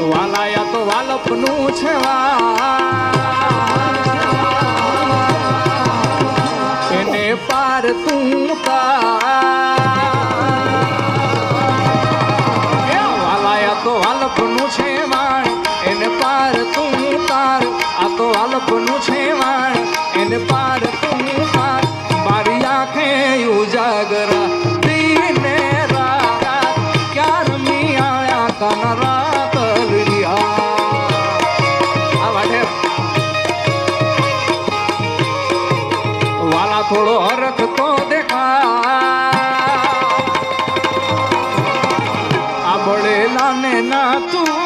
વાલાયા પાર તું વાલાયા તો વાલપનું છે એને પાર તું તાર આ તો વાલપનું છે એને પાર તું મારી આંખે ઉજાગરા. દીને રાત ક્યાર મી આયા થોડો હરખ તો દેખા આ બળેલા ને ના તું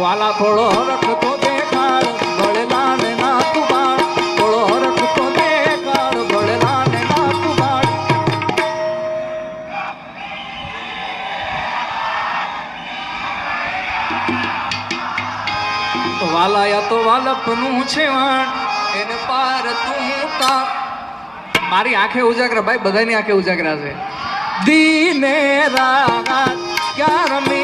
વાલા થોડો હરખ વાલાયા તો વાલપનું છે વાણ એને પાર તું તા મારી આંખે ઉજાગરા. ભાઈ, બધાની આંખે ઉજાગરા છે. દીને રાત ક્યાં રમી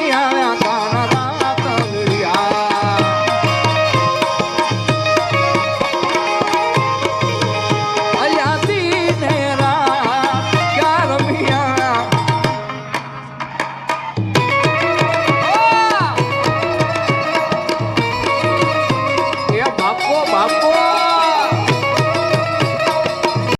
我爸爸。